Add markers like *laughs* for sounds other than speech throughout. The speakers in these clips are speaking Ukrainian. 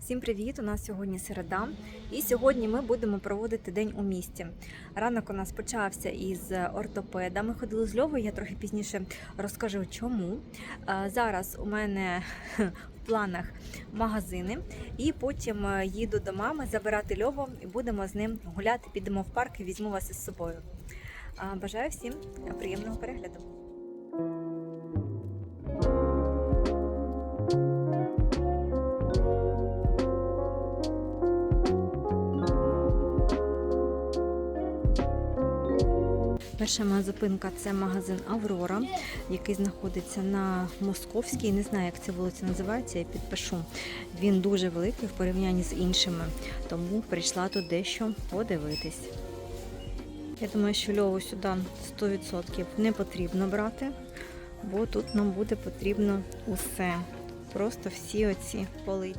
Всім привіт! У нас сьогодні середа, і сьогодні ми будемо проводити день у місті. Ранок у нас почався із ортопеда. Ми ходили з Льовою, я трохи пізніше розкажу чому. Зараз у мене *laughs* в планах магазини, і потім е, їду до мами забирати Льову і будемо з ним гуляти. Підемо в парк і візьму вас із собою. Бажаю всім приємного перегляду. Перша моя зупинка це магазин Аврора, який знаходиться на Московській. Не знаю, як ця вулиця називається, я підпишу. Він дуже великий в порівнянні з іншими, тому прийшла тут дещо подивитись. Я думаю, що льову сюди 100% не потрібно брати, бо тут нам буде потрібно усе. Просто всі оці полиці.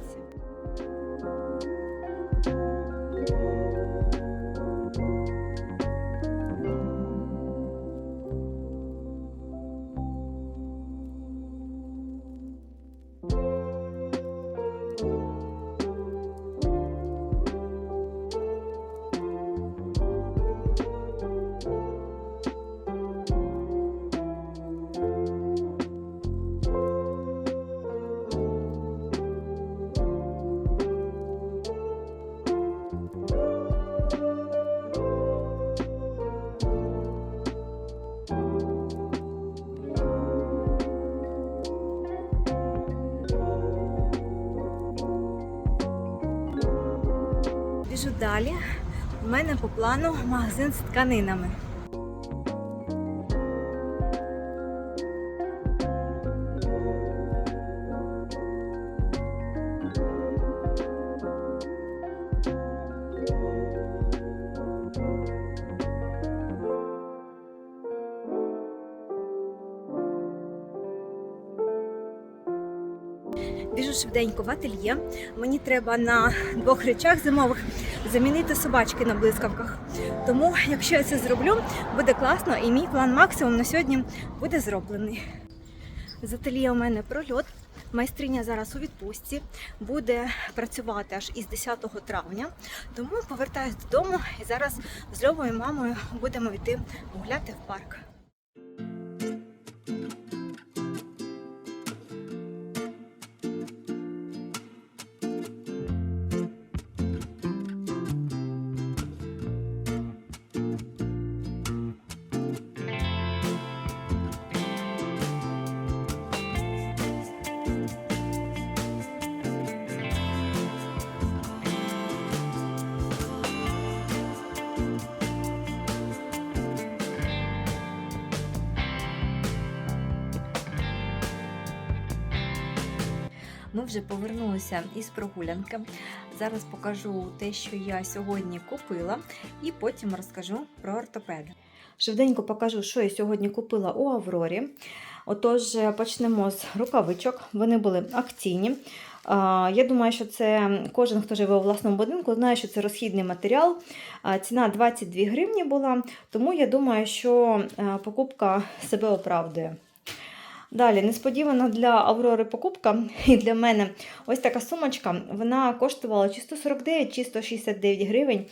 Біжу далі. У мене по плану магазин з тканинами. Біжу швиденько в ательє. Мені треба на двох речах зимових замінити собачки на блискавках. Тому, якщо я це зроблю, буде класно і мій план максимум на сьогодні буде зроблений. З у мене прольот. Майстриня зараз у відпустці буде працювати аж із 10 травня. Тому повертаюсь додому і зараз з Льовою мамою будемо йти гуляти в парк. Ми вже повернулися із прогулянки. Зараз покажу те, що я сьогодні купила, і потім розкажу про ортопеда. Швиденько покажу, що я сьогодні купила у Аврорі. Отож, почнемо з рукавичок. Вони були акційні. Я думаю, що це кожен, хто живе у власному будинку, знає, що це розхідний матеріал. Ціна 22 гривні була, тому я думаю, що покупка себе оправдує. Далі, несподівана для Аврори покупка і для мене ось така сумочка. Вона коштувала чи 149, чи 169 гривень.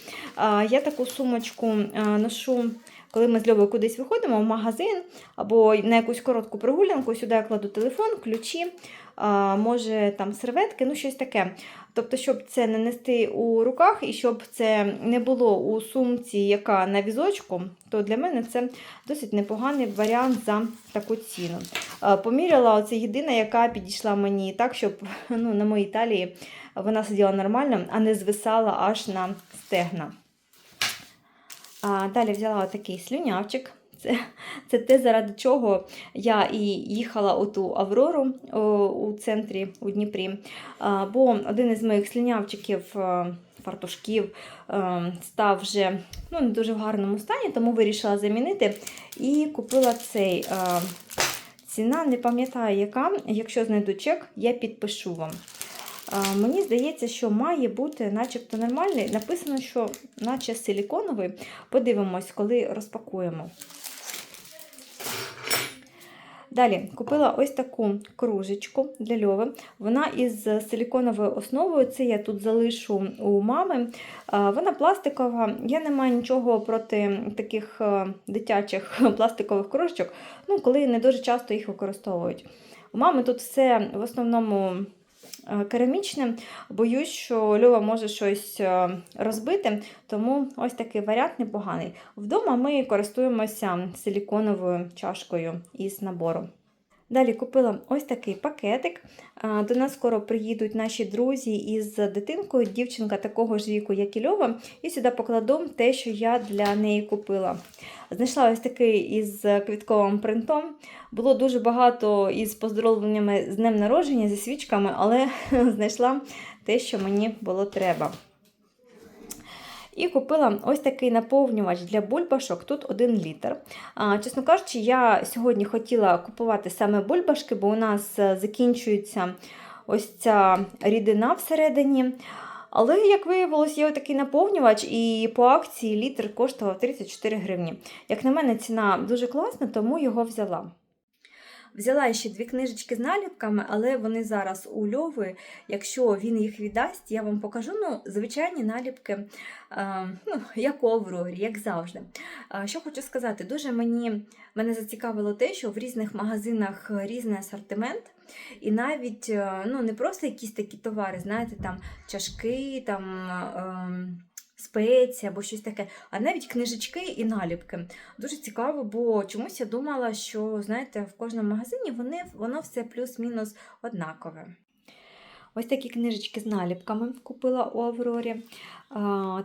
Я таку сумочку ношу, коли ми з Льовою кудись виходимо в магазин або на якусь коротку прогулянку. Сюди я кладу телефон, ключі, може там серветки, ну щось таке. Тобто, щоб це не нести у руках і щоб це не було у сумці, яка на візочку, то для мене це досить непоганий варіант за таку ціну. Поміряла оце єдина, яка підійшла мені так, щоб ну, на моїй талії вона сиділа нормально, а не звисала аж на стегна. А, далі взяла такий слюнявчик. Це, це те, заради чого я і їхала у ту Аврору о, у центрі у Дніпрі. А, бо один із моїх слюнявчиків, е, фартушків, е, став вже ну, не дуже в гарному стані, тому вирішила замінити і купила цей. е, Ціна не пам'ятаю, яка. Якщо знайду чек, я підпишу вам. Мені здається, що має бути начебто нормальний. Написано, що наче силіконовий. Подивимось, коли розпакуємо. Далі купила ось таку кружечку для льови. Вона із силіконовою основою. Це я тут залишу у мами. Вона пластикова. Я не маю нічого проти таких е, дитячих *laughs* пластикових кружечок, ну, коли не дуже часто їх використовують. У мами тут все в основному е, керамічне. Боюсь, що льова може щось е, розбити, тому ось такий варіант непоганий. Вдома ми користуємося силіконовою чашкою із набору. Далі купила ось такий пакетик. До нас скоро приїдуть наші друзі із дитинкою, дівчинка такого ж віку, як і Льова, і сюди покладу те, що я для неї купила. Знайшла ось такий із квітковим принтом. Було дуже багато із поздоровленнями з днем народження, зі свічками, але *laughs* знайшла те, що мені було треба. І купила ось такий наповнювач для бульбашок, тут 1 літр. Чесно кажучи, я сьогодні хотіла купувати саме бульбашки, бо у нас е, закінчується ось ця рідина всередині. Але, як виявилось, є такий наповнювач, і по акції літр коштував 34 гривні. Як на мене, ціна дуже класна, тому його взяла. Взяла ще дві книжечки з наліпками, але вони зараз у Льови. Якщо він їх віддасть, я вам покажу ну, звичайні наліпки, е, ну, як у як завжди. Е, Що хочу сказати, дуже мені мене зацікавило те, що в різних магазинах різний асортимент. І навіть е, ну, не просто якісь такі товари, знаєте, там чашки, там. Спеції або щось таке, а навіть книжечки і наліпки. Дуже цікаво, бо чомусь я думала, що знаєте, в кожному магазині вони, воно все плюс-мінус однакове. Ось такі книжечки з наліпками купила у Аврорі.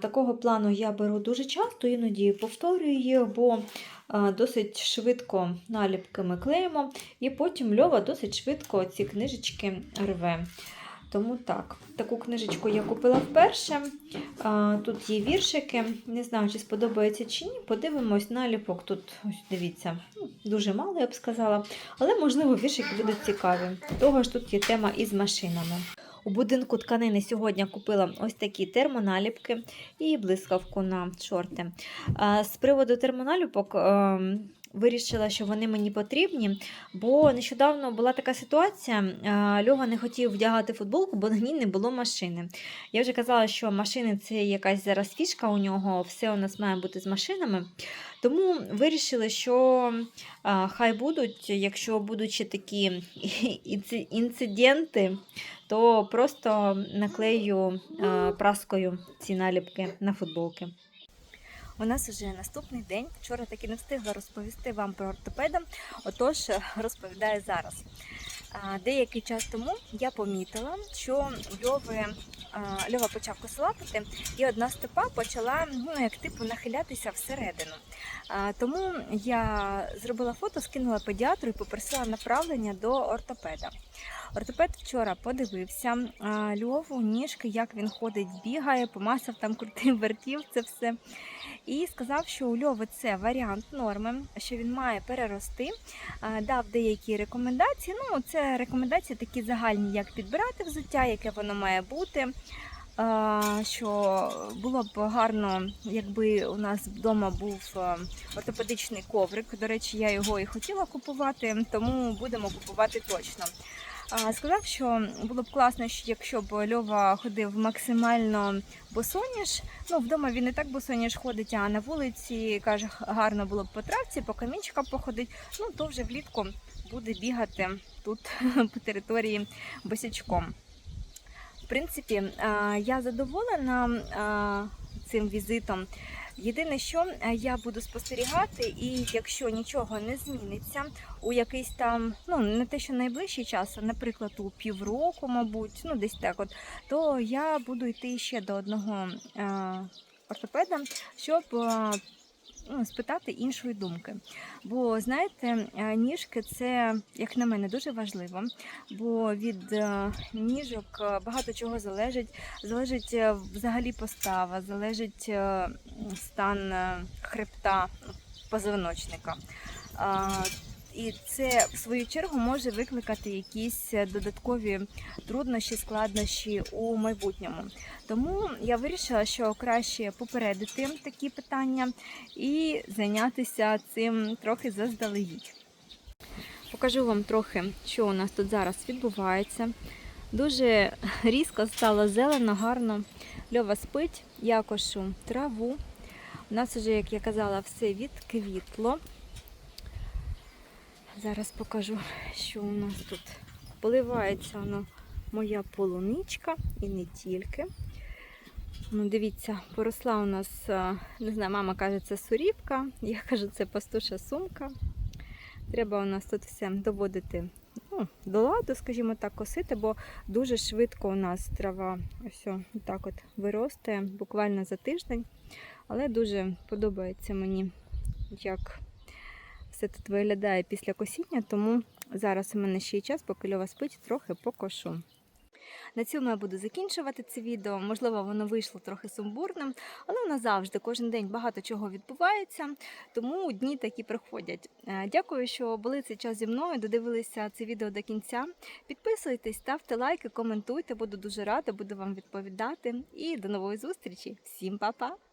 Такого плану я беру дуже часто, іноді повторюю їх, бо досить швидко наліпки ми клеїмо, і потім Льова досить швидко ці книжечки рве. Тому так, таку книжечку я купила вперше. Тут є віршики. Не знаю, чи сподобається чи ні. Подивимось наліпок. Тут, ось дивіться, ну, дуже мало, я б сказала. Але, можливо, віршики будуть цікаві. Того ж тут є тема із машинами. У будинку тканини сьогодні купила ось такі термоналіпки і блискавку на шорти. З приводу термоналіпок. Вирішила, що вони мені потрібні, бо нещодавно була така ситуація. Льова не хотів вдягати футболку, бо на ній не було машини. Я вже казала, що машини це якась зараз фішка у нього, все у нас має бути з машинами. Тому вирішили, що хай будуть, якщо будуть ще такі *laughs* інциденти, то просто наклею праскою ці наліпки на футболки. У нас вже наступний день. Вчора таки не встигла розповісти вам про ортопеда, отож розповідаю зараз. Деякий час тому я помітила, що Льови, Льова почав косолапити, і одна стопа почала ну, як типу нахилятися всередину. Тому я зробила фото, скинула педіатру і попросила направлення до ортопеда. Ортопед вчора подивився Льову, ніжки, як він ходить, бігає, помасав там крутим вертів, це все. І сказав, що у Льови це варіант норми, що він має перерости. Дав деякі рекомендації. Ну, це рекомендації такі загальні, як підбирати взуття, яке воно має бути. Що було б гарно, якби у нас вдома був е, ортопедичний коврик. До речі, я його і хотіла купувати, тому будемо купувати точно. Сказав, що було б класно, якщо б Льова ходив максимально босоніж. Ну, вдома він і так босоніж ходить, а на вулиці каже, гарно було б по травці, по камінчикам походить. Ну то вже влітку буде бігати тут *laughs* по території босячком. В принципі, я задоволена цим візитом. Єдине, що е, я буду спостерігати, і якщо нічого не зміниться у якийсь там, ну не те, що найближчий час, а наприклад, у півроку, мабуть, ну десь так, от, то я буду йти ще до одного е, ортопеда, щоб е, спитати іншої думки. Бо знаєте, е, ніжки це, як на мене, дуже важливо, бо від е, ніжок е, багато чого залежить. Залежить взагалі постава, залежить стан хребта ну, позвоночника. І це в свою чергу може викликати якісь е, додаткові труднощі, складнощі у майбутньому. Тому я вирішила, що краще попередити такі питання і зайнятися цим трохи заздалегідь. Покажу вам трохи, що у нас тут зараз відбувається. Дуже різко стало зелено, гарно. Льова спить, я кошу траву. У нас вже, як я казала, все відквітло. Зараз покажу, що у нас тут. Поливається воно моя полуничка і не тільки. Ну, дивіться, поросла у нас, не знаю, мама каже, це сурівка, я кажу, це пастуша сумка. Треба у нас тут все доводити ну, до ладу, скажімо так, косити, бо дуже швидко у нас трава о, так от виростає, буквально за тиждень. Але дуже подобається мені, як все тут виглядає після косіння, тому зараз у мене ще й час, поки Льова спить, трохи покошу. На цьому я буду закінчувати це відео. Можливо, воно вийшло трохи сумбурним, але нас завжди кожен день багато чого відбувається, тому дні такі проходять. Е, Дякую, що були цей час зі мною. Додивилися це відео до кінця. Підписуйтесь, ставте лайки, коментуйте. Буду дуже рада, буду вам відповідати. І до нової зустрічі. Всім па-па!